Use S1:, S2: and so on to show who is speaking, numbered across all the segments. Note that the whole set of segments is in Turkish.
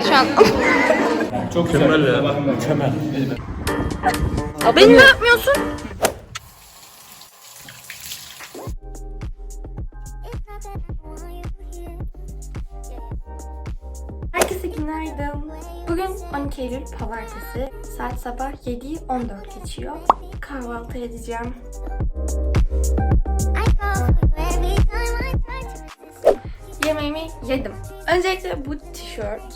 S1: Evet şu an.
S2: Çok mükemmel ya. Mükemmel.
S1: Aa, Beni ne yapmıyorsun? Herkese günaydın. Bugün 12 Eylül Pazartesi. Saat sabah 7'yi 14 geçiyor. Kahvaltı edeceğim. Yemeğimi yedim. Öncelikle bu tişört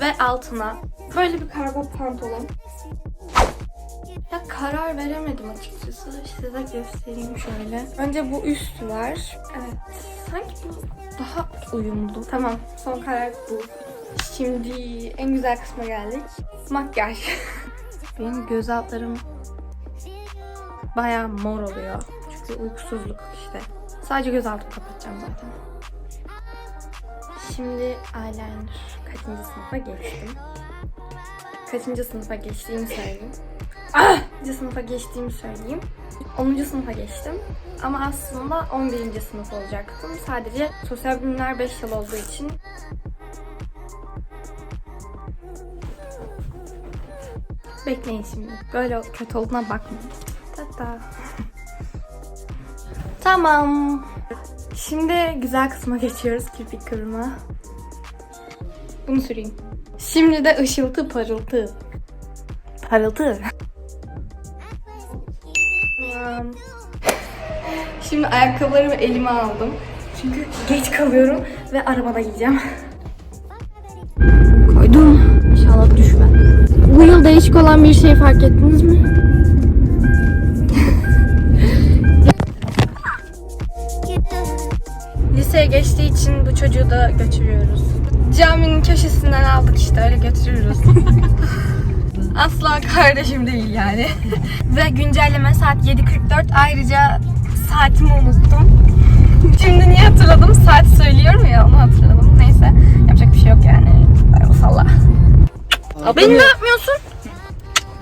S1: ve altına böyle bir kargo pantolon. Ya karar veremedim açıkçası. Size göstereyim şöyle. Önce bu üst var. Evet. Sanki bu daha uyumlu. Tamam. Son karar bu. Şimdi en güzel kısma geldik. Makyaj. Benim göz altlarım bayağı mor oluyor. Çünkü uykusuzluk işte. Sadece göz altımı kapatacağım zaten. Şimdi eyeliner kaçıncı sınıfa geçtim. Kaçıncı sınıfa geçtiğimi söyleyeyim. Ah! Sınıfa geçtiğimi söyleyeyim. 10. sınıfa geçtim. Ama aslında 11. sınıf olacaktım. Sadece sosyal bilimler 5 yıl olduğu için Bekleyin şimdi. Böyle kötü olduğuna bakmayın. Tata. tamam. Şimdi güzel kısma geçiyoruz kirpik kırma. Bunu süreyim. Şimdi de ışıltı parıltı. Parıltı. Şimdi ayakkabılarımı elime aldım. Çünkü geç kalıyorum ve arabada gideceğim. Koydum. İnşallah düşmem. Bu yıl değişik olan bir şey fark ettiniz mi? İçin bu çocuğu da götürüyoruz. Caminin köşesinden aldık işte öyle götürüyoruz. Asla kardeşim değil yani. Ve güncelleme saat 7.44. Ayrıca saatimi unuttum. Şimdi niye hatırladım? Saat söylüyorum ya onu hatırladım. Neyse yapacak bir şey yok yani. Ay salla. Beni ne yapmıyorsun?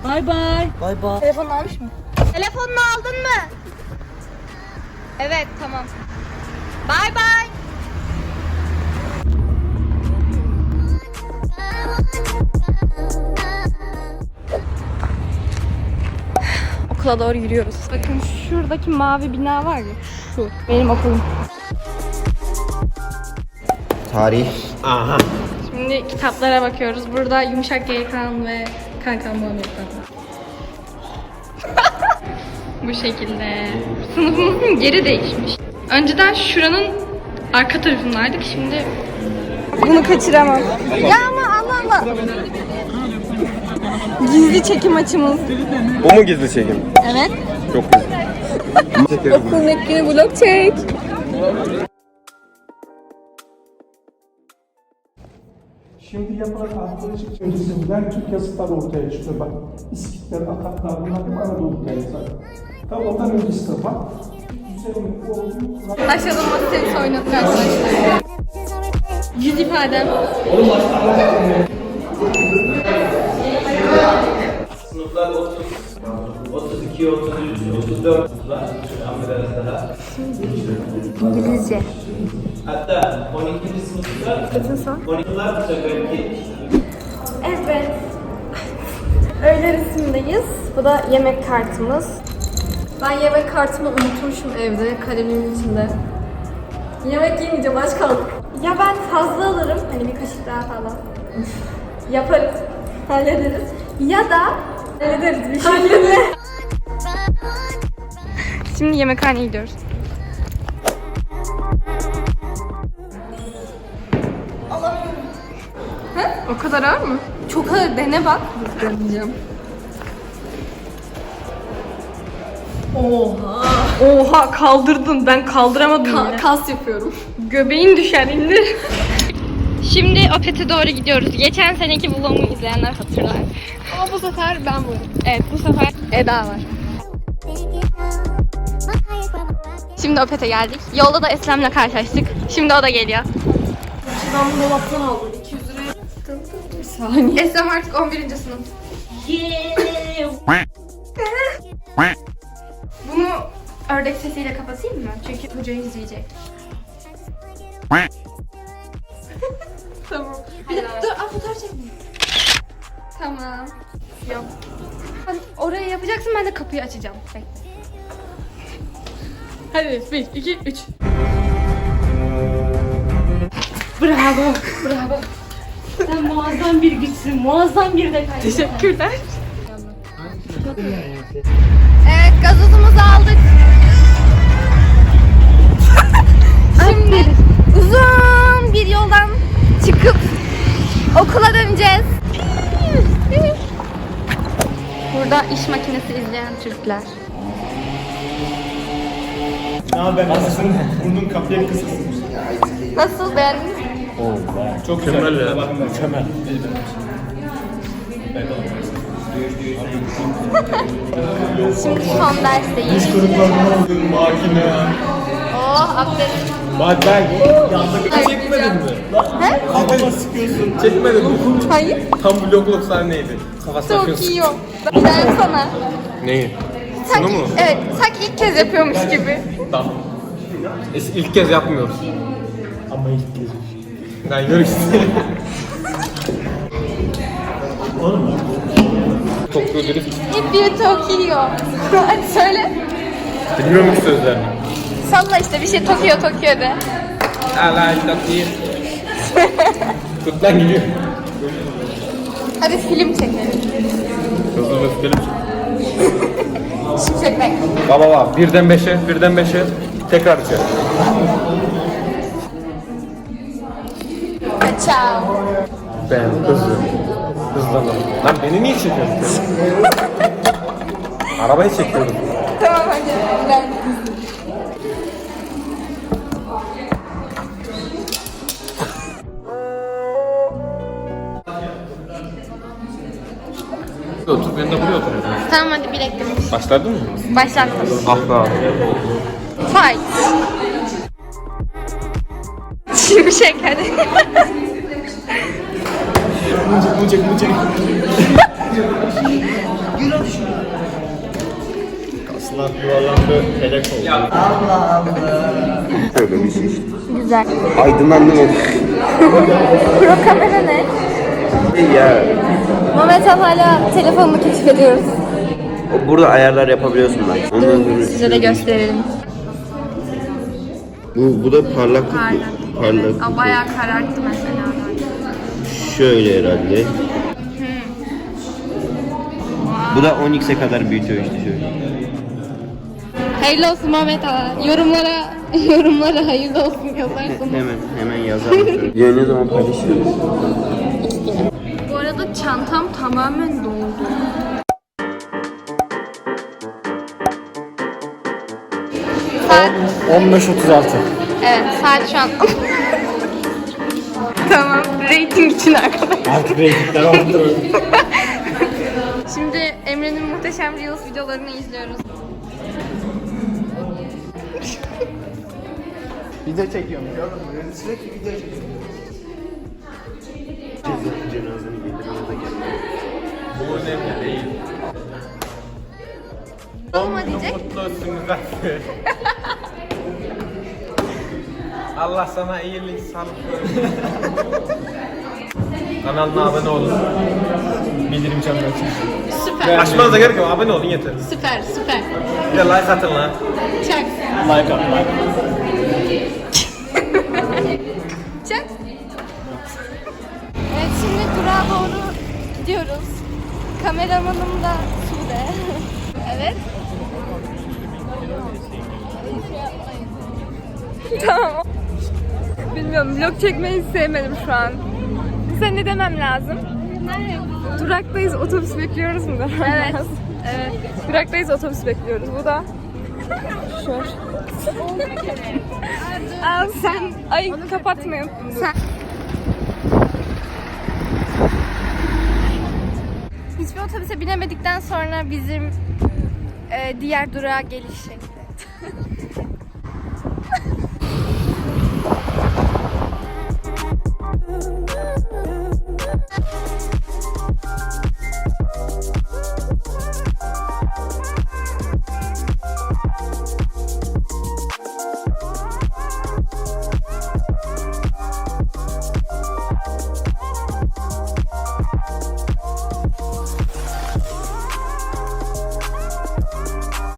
S3: Bay bay.
S2: Bay bay.
S1: Telefonunu almış mı? Telefonunu aldın mı? Evet tamam. Bay bay. Okula doğru yürüyoruz. Bakın şuradaki mavi bina var ya. Şu. Benim okulum.
S2: Tarih. Aha.
S1: Şimdi kitaplara bakıyoruz. Burada Yumuşak Yelkan ve Kankan Muhammed. Bu şekilde. Sınıfımızın yeri değişmiş. Önceden şuranın arka tarafındaydık. Şimdi bunu kaçıramam. Ya ama Allah Allah. Gizli çekim açımız.
S2: Bu mu gizli çekim?
S1: Evet.
S2: Çok güzel. Çekeriz.
S1: Okulun ekini vlog çek.
S4: Şimdi yapılan arkeolojik öncesinden Türk yazıtları ortaya çıkıyor. Bak İskitler, Ataklar bunlar hep Anadolu yazıları. Tabi ondan öncesi de
S1: Taş alınması tenisi oynadık arkadaşlar. Yüz ifadem.
S5: Sınıflar 30, 32, 33, 34 var. Amerika'da.
S1: İngilizce.
S5: Hatta 12. sınıfta
S1: Kaçın son?
S5: 12'ler bu seferki
S1: Evet. Öğle resimdeyiz. Bu da yemek kartımız. Ben yemek kartımı unutmuşum evde kalemimin içinde. Yemek yemeyeceğim aç kaldım. Ya ben fazla alırım hani bir kaşık daha falan. Yaparız. Hallederiz. Ya da hallederiz bir şekilde. Şimdi yemekhaneye gidiyoruz. O kadar ağır mı? Çok ağır. Dene bak. Deneyeceğim. Oha. Oha kaldırdın. Ben kaldıramadım yine. Kas yapıyorum. Göbeğin düşer indir. Şimdi Opet'e doğru gidiyoruz. Geçen seneki vlogumu izleyenler hatırlar. Ama bu sefer ben varım. Evet bu sefer Eda var. Şimdi Opet'e geldik. Yolda da Eslem'le karşılaştık. Şimdi o da geliyor. Ben bunu dolaptan aldım. 200 liraya. Bir saniye. Eslem artık 11. sınıf. Bunu ördek sesiyle kapatayım mı? Çünkü hoca izleyecek. tamam. Bir de, dur, aa, fotoğraf çekmeyin. Tamam. Yok. Sen oraya yapacaksın ben de kapıyı açacağım. Bekle. Hadi 1, 2, 3.
S3: Bravo. Bravo. Sen muazzam bir güçsün. Muazzam bir de
S1: Teşekkürler. Evet gazozumuzu aldık. Şimdi uzun bir yoldan çıkıp okula döneceğiz. Burada iş makinesi izleyen Türkler.
S2: Ne haber? Nasılsın? Burnun kapıya kısılsın.
S1: Nasıl beğendiniz mi?
S2: Çok mükemmel ya. Mükemmel.
S1: Şimdi son dersteyiz.
S2: Makine.
S1: Oh aferin.
S2: Bak ben.
S1: Ay,
S2: Çekmedin mi?
S1: He?
S2: Kafama sıkıyorsun. Çekmedin mi?
S1: Hayır.
S2: Tam vlogluk sahneydi.
S1: O. Ben sana.
S2: Neyi?
S1: Sanki,
S2: mu?
S1: Evet, sanki ilk kez yapıyormuş gibi.
S2: Tamam. Biz ilk kez yapmıyoruz. Ama ilk kez. Ben yürü Tokyo Drift.
S1: If you Tokyo. Hadi söyle.
S2: Bilmiyorum ki sözlerini.
S1: Salla işte bir şey Tokyo Tokyo de.
S2: Hala işte değil. Tut lan gidiyor.
S1: Hadi film çekelim.
S2: Hızlı hızlı film.
S1: Şimdi çekmek.
S2: Baba baba birden beşe, birden beşe. Tekrar içeri.
S1: Ciao.
S2: Ben hızlı. Hızlandım. Lan beni niye çekiyorsun? Arabayı çekiyorum.
S1: Tamam hadi. Ben.
S2: Otur ben de buraya oturuyorum.
S1: Tamam hadi bileklim.
S2: Başladın mı?
S1: Başlattım.
S2: Ah be.
S1: Fight. Şimşek hadi.
S2: Aslan yuvarlandı, felek oldu. Şöyle bir şey.
S1: Güzel.
S2: Aydınlandı mı?
S1: Pro kamera ne?
S2: Ya.
S1: Mehmet hala telefonumu keşfediyoruz.
S6: Burada ayarlar yapabiliyorsun. Ondan sonra
S1: Size de gösterelim.
S6: bu, bu da parlaklık.
S1: Parlak.
S6: Parlak.
S1: Aa, bayağı kararttı mesela.
S6: Şöyle herhalde. Bu da 10x'e kadar büyütüyor işte şöyle.
S1: Hayırlı olsun Mehmet Han. Yorumlara yorumlara hayırlı olsun yazarsın.
S6: Hemen hemen yazalım. Ya ne zaman paylaşıyoruz?
S1: Bu arada çantam tamamen doldu. Saat
S2: 15.36.
S1: Evet saat şu an. tamam rating için arkadaşlar.
S2: Artık reytingler oldu.
S1: Şimdi Emre'nin muhteşem Reels videolarını izliyoruz.
S2: Video çekiyorum. Sürekli video çekiyorum.
S6: Cenazeni getirmeye de geldi.
S2: Bu önemli değil.
S1: Olma diyecek.
S2: Mutlu olsun. Allah sana iyilik, sağlık versin. Kanalına abone olun. Bildirim çanını açın.
S1: Süper.
S2: Açmanıza gerek yok, abone olun yeter.
S1: Süper süper.
S2: Bir de like atın lan.
S1: Çak.
S2: Like at, like.
S1: Şimdi durağa doğru gidiyoruz. Kameramanım da Sude. evet. tamam. Bilmiyorum vlog çekmeyi sevmedim şu an. Size ne demem lazım? Duraktayız otobüs bekliyoruz mu? Evet. evet. Duraktayız otobüs bekliyoruz. Bu da Şöyle. Al sen. Ay kapatmayın. Sen. otobüse binemedikten sonra bizim e, diğer durağa geliş.